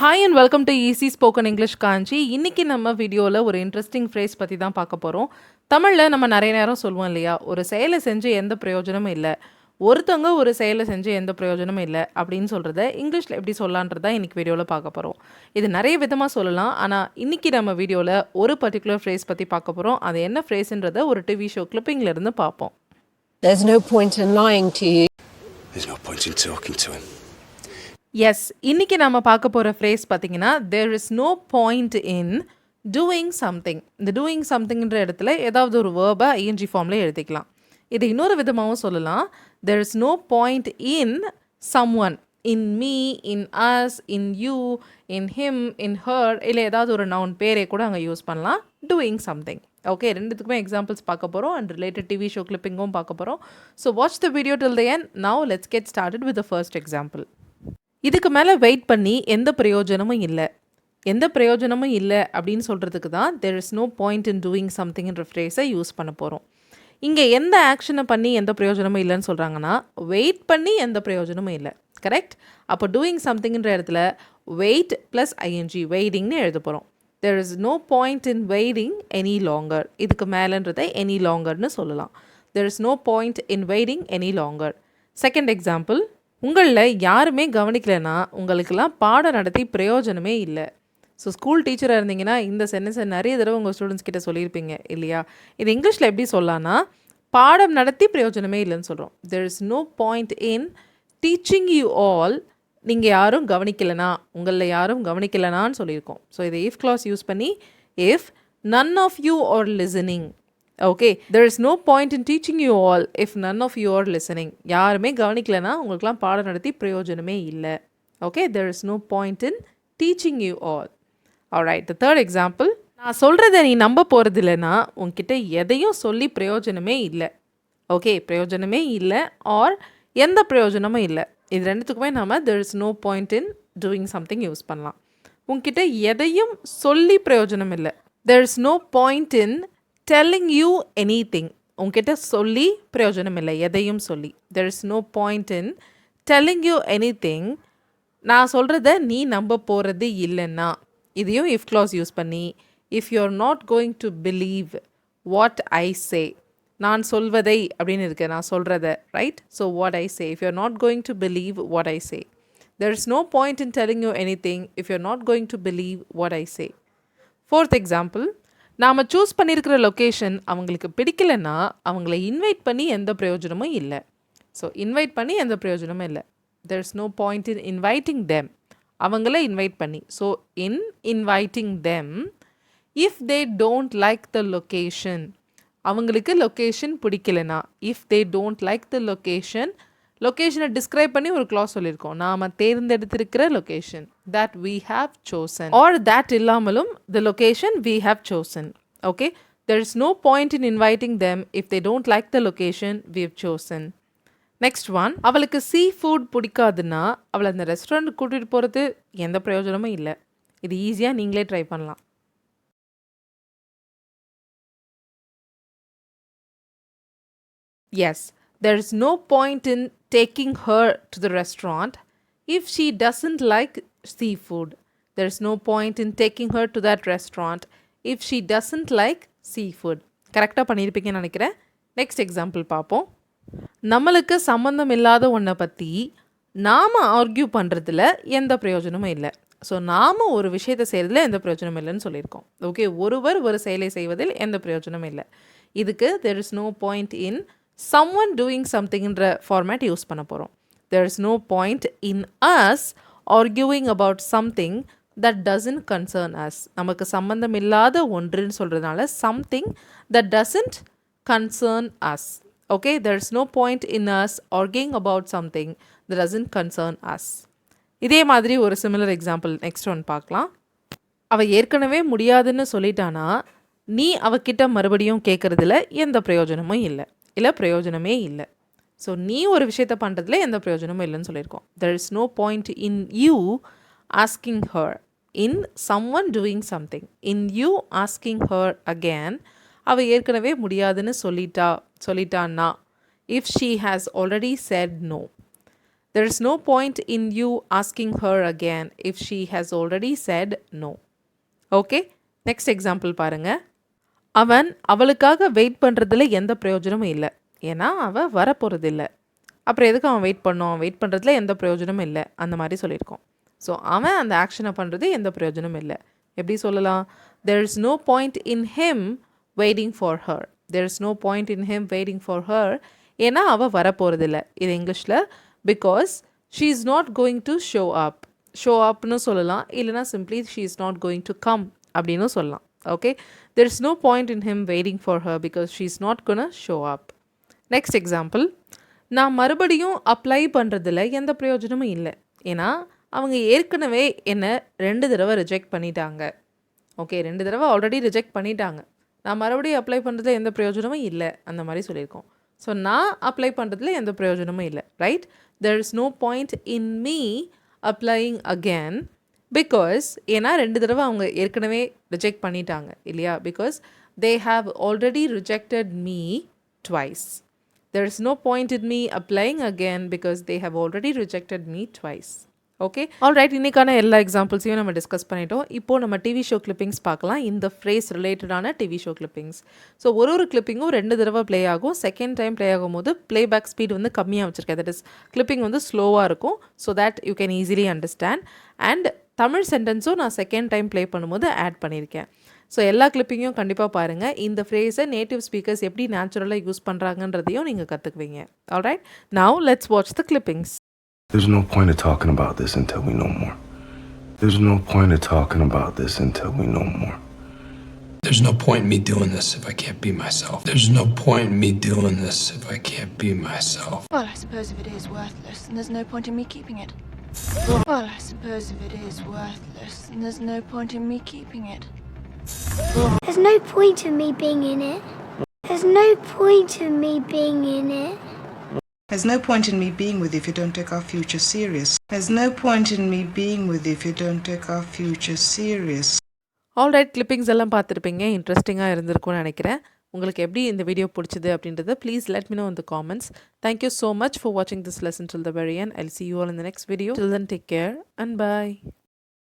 Hi and welcome to easy spoken English Kanchi இன்னைக்கு நம்ம வீடியோவில் ஒரு இன்ட்ரெஸ்டிங் ஃப்ரேஸ் பற்றி தான் பார்க்க போகிறோம் தமிழில் நம்ம நிறைய நேரம் சொல்லுவோம் இல்லையா? ஒரு செயலை செஞ்சு எந்த பிரயோஜனமும் இல்லை. ஒருத்தவங்க ஒரு செயலை செஞ்சு எந்த பிரயோஜனமும் இல்லை அப்படின்னு சொல்கிறத இங்கிலீஷில் எப்படி சொல்லலான்றதா இன்னைக்கு வீடியோவில் பார்க்க போகிறோம் இது நிறைய விதமாக சொல்லலாம். ஆனால் இன்னைக்கு நம்ம வீடியோவில் ஒரு பர்டிகுலர் ஃப்ரேஸ் பற்றி பார்க்க போகிறோம் அது என்ன ஃப்ரேஸ்ன்றதை ஒரு டிவி ஷோ இருந்து பார்ப்போம். There's no point in lying to you. There's no point in talking to him. Yes இன்னைக்கு நம்ம பார்க்க போகிற ஃப்ரேஸ் பார்த்தீங்கன்னா there is no point in doing something இந்த டூயிங் சம்திங்ன்ற இடத்துல ஏதாவது ஒரு வேர்பை ஐஎன்ஜி ஃபார்மில் எழுதிக்கலாம். இதை இன்னொரு விதமாகவும் சொல்லலாம். There is no point in someone in me in us in you in him in her இல்லை ஏதாவது ஒரு நவுன் பேரே கூட அங்கே யூஸ் பண்ணலாம். டூயிங் சம்திங் ஓகே ரெண்டுத்துக்குமே எக்ஸாம்பிள்ஸ் பார்க்க போகிறோம் அண்ட் ரிலேட்டட் டிவி ஷோ கிளிப்பிங்கும் பார்க்க போகிறோம் so watch the video till the end now let's get started with the first example இதுக்கு மேலே வெயிட் பண்ணி எந்த பிரயோஜனமும் இல்லை. எந்த பிரயோஜனமும் இல்லை அப்படின்னு சொல்கிறதுக்கு தான் there is no point in doing சம்திங்ன்ற ஃப்ரேஸை யூஸ் பண்ண போகிறோம் இங்கே எந்த ஆக்ஷனை பண்ணி எந்த பிரயோஜனமும் இல்லைன்னு சொல்கிறாங்கன்னா வெயிட் பண்ணி எந்த பிரயோஜனமும் இல்லை. கரெக்ட் அப்போ டூயிங் சம்திங்ன்ற இடத்துல வெயிட் ப்ளஸ் ஐஎன்ஜி வெயிட்டிங்னு எழுத போகிறோம் there is no point in waiting any longer இதுக்கு மேலேன்றதை எனி லாங்கர்னு சொல்லலாம். There is no point in waiting any longer second example உங்களில் யாருமே கவனிக்கலைன்னா உங்களுக்கெல்லாம் பாடம் நடத்தி பிரயோஜனமே இல்லை. ஸோ ஸ்கூல் டீச்சராக இருந்தீங்கன்னா இந்த சென்டென்ஸை நிறைய தடவை உங்கள் ஸ்டூடெண்ட்ஸ் கிட்ட சொல்லியிருப்பீங்க இல்லையா? இது இங்கிலீஷில் எப்படி சொல்லலாம்னா பாடம் நடத்தி பிரயோஜனமே இல்லைன்னு சொல்கிறோம் there is no point in teaching you all நீங்கள் யாரும் கவனிக்கலைனா உங்களில் யாரும் கவனிக்கலைனான்னு சொல்லியிருக்கோம். ஸோ இதை இஃப் கிளாஸ் யூஸ் பண்ணி if none of you are listening okay there is no point in teaching you all if none of you are listening யாருமே கவனிக்கலைன்னா உங்களுக்குலாம் பாடம் நடத்தி பிரயோஜனமே இல்லை. Okay there is no point in teaching you all alright the third example நான் சொல்கிறத நீ நம்ப போகிறது இல்லைன்னா உங்ககிட்ட எதையும் சொல்லி பிரயோஜனமே இல்லை. ஓகே பிரயோஜனமே இல்லை ஆர் எந்த பிரயோஜனமும் இல்லை. இது ரெண்டுத்துக்குமே நம்ம there is no point in doing something use பண்ணலாம். உங்ககிட்ட எதையும் சொல்லி பிரயோஜனம் இல்லை. There is no point in telling you anything உங்ககிட்ட சொல்லி பிரயோஜனம் இல்லை எதையும் சொல்லி. There is no point in telling you anything நான் சொல்கிறத நீ நம்ப போகிறது இல்லைன்னா இதையும் இஃப் க்ளாஸ் யூஸ் பண்ணி if you are not going to believe what I say நான் சொல்வதை அப்படின்னு இருக்கு நான் சொல்கிறத right so what I say if you are not going to believe what I say there is no point in telling you anything if you are not going to believe what I say fourth example நாம் choose பண்ணியிருக்கிற location அவங்களுக்கு பிடிக்கலன்னா அவங்கள invite பண்ணி எந்த பிரயோஜனமும் இல்லை. So invite பண்ணி எந்த பிரயோஜனமும் இல்லை. There is no point in inviting them அவங்கள இன்வைட் பண்ணி. So in inviting them if they don't like the location அவங்களுக்கு லொக்கேஷன் பிடிக்கலனா if they don't like the location லொக்கேஷனை டிஸ்கிரைப் பண்ணி ஒரு க்ளாஸ் சொல்லியிருக்கோம். நாம் தேர்ந்தெடுத்திருக்கிற location that we have chosen or that இல்லாமலும் the location we have chosen okay there is no point in inviting them if they don't like the location we have chosen next one அவளுக்கு sea food பிடிக்காதுன்னா அவளை அந்த restaurant கூட்டிகிட்டு போகிறது எந்த பிரயோஜனமும் இல்லை. இது ஈஸியாக நீங்களே ட்ரை பண்ணலாம். Yes there is no point in taking her to the restaurant if she doesn't like seafood. There is no point in taking her to that restaurant if she doesn't like seafood. கரெக்டாக பண்ணியிருப்பீங்கன்னு நினைக்கிறேன். Next example பார்ப்போம். நம்மளுக்கு சம்மந்தம் இல்லாத ஒன்றை பற்றி நாம் ஆர்கியூ பண்ணுறதுல எந்த பிரயோஜனமும் இல்லை. ஸோ நாம் ஒரு விஷயத்தை செய்கிறதுல எந்த பிரயோஜனமும் இல்லைன்னு சொல்லியிருக்கோம். ஓகே ஒருவர் ஒரு செயலை செய்வதில் எந்த பிரயோஜனமும் இல்லை. இதுக்கு there is no point in someone doing சம்திங்ன்ற format use பண்ண போகிறோம் there is no point in us arguing about something that doesn't concern us நமக்கு சம்மந்தம் இல்லாத ஒன்றுன்னு சொல்கிறதுனால something that doesn't concern us okay there is no point in us arguing about something that doesn't concern us இதே மாதிரி ஒரு similar example next one பார்க்கலாம். அவள் ஏற்கனவே முடியாதுன்னு சொல்லிட்டானா நீ அவகிட்ட மறுபடியும் கேட்குறதுல எந்த பிரயோஜனமும் இல்லை. இல்லை பிரயோஜனமே இல்லை. ஸோ நீ ஒரு விஷயத்த பண்ணுறதுல எந்த பிரயோஜனமும் இல்லைன்னு சொல்லியிருக்கோம். There is no point in you asking her in someone doing something in you asking her again அவள் ஏற்கனவே முடியாதுன்னு சொல்லிட்டா சொல்லிட்டான்னா if she has already said no there is no point in you asking her again if she has already said no okay next example பாருங்கள் அவன் அவளுக்காக wait பண்ணுறதுல எந்த பிரயோஜனமும் இல்லை. ஏன்னா அவள் வரப்போகிறதில்ல அப்புறம் எதுக்கு அவன் வெயிட் பண்ணோம்? வெயிட் பண்ணுறதுல எந்த பிரயோஜனமும் இல்லை. அந்த மாதிரி சொல்லியிருக்கோம். ஸோ அவன் அந்த ஆக்ஷனை பண்ணுறது எந்த பிரயோஜனமும் இல்லை. எப்படி சொல்லலாம்? There is no point in him waiting for her there is no point in him waiting for her ஏன்னா அவள் வரப்போகிறதில்ல இது இங்கிலீஷில். Because she is not going to show up show அப்னு சொல்லலாம். இல்லைனா simply she is not going to come அப்படின்னு சொல்லலாம். Okay there is no point in him waiting for her because she is not gonna show up next example நான் மறுபடியும் apply பண்ணுறதுல எந்த பிரயோஜனமும் இல்லை. ஏன்னா அவங்க ஏற்கனவே என்னை ரெண்டு தடவை ரிஜெக்ட் பண்ணிட்டாங்க. ஓகே ரெண்டு தடவை ஆல்ரெடி ரிஜெக்ட் பண்ணிட்டாங்க. நான் மறுபடியும் அப்ளை பண்ணுறதுல எந்த பிரயோஜனமும் இல்லை. அந்த மாதிரி சொல்லியிருக்கோம். ஸோ நான் அப்ளை பண்ணுறதுல எந்த பிரயோஜனமும் இல்லை. Right there is no point in me applying again because ஏன்னா ரெண்டு தடவை அவங்க ஏற்கனவே ரிஜெக்ட் பண்ணிட்டாங்க இல்லையா? Because they have already rejected me twice there is no point in me applying again because they have already rejected me twice okay alright இன்றைக்கான எல்லா எக்ஸாம்பிள்ஸையும் நம்ம டிஸ்கஸ் பண்ணிட்டோம். இப்போ நம்ம டிவி ஷோ கிளிப்பிங்ஸ் பார்க்கலாம். இந்த ஃப்ரேஸ் ரிலேட்டடான டிவி ஷோ கிளிப்பிங்ஸ் ஸோ ஒரு ஒரு கிளிப்பிங்கும் ரெண்டு தடவை ப்ளே ஆகும். செகண்ட் டைம் ப்ளே ஆகும்போது ப்ளேபேக் ஸ்பீட் வந்து கம்மியாக வச்சுருக்கேன். தட் இஸ் கிளிப்பிங் வந்து ஸ்லோவாக இருக்கும். So that you can easily understand and Tamil சென்டென்ஸும் நான் செகண்ட் டைம் ப்ளே பண்ணும்போது ஆட் பண்ணியிருக்கேன் ஸோ எல்லா கிளிப்பிங்கையும் கண்டிப்பாக பாருங்கள் இந்த ஃப்ரேஸை நேட்டிவ் ஸ்பீக்கர்ஸ் எப்படி நேச்சுரலாக யூஸ் பண்ணுறாங்கன்றதையும் நீங்கள் கற்றுக்குவீங்க alright now let's watch the clippings There's no point of talking about this until we know more. There's no point of talking about this until we know more. There's no point in me doing this if I can't be myself. There's no point in me doing this if I can't be myself. Well, I suppose if it is worthless, then there's no point in me keeping it. Well, I suppose if it is worthless, then there's no point in me keeping it. There's no point in me being in it. There's no point in me being in it. There's no point in me being with you if you don't take our future serious. There's no point in me being with you if you don't take our future serious. Alright clippings எல்லாம் பார்த்துருப்பீங்க இன்ட்ரெஸ்டிங்காக இருந்திருக்கும்னு நினைக்கிறேன் உங்களுக்கு எப்படி இந்த video பிடிச்சது அப்படின்றத please let me know in the comments thank you so much for வாட்சிங் this lesson till the very end I see you all in the next video till then take care and bye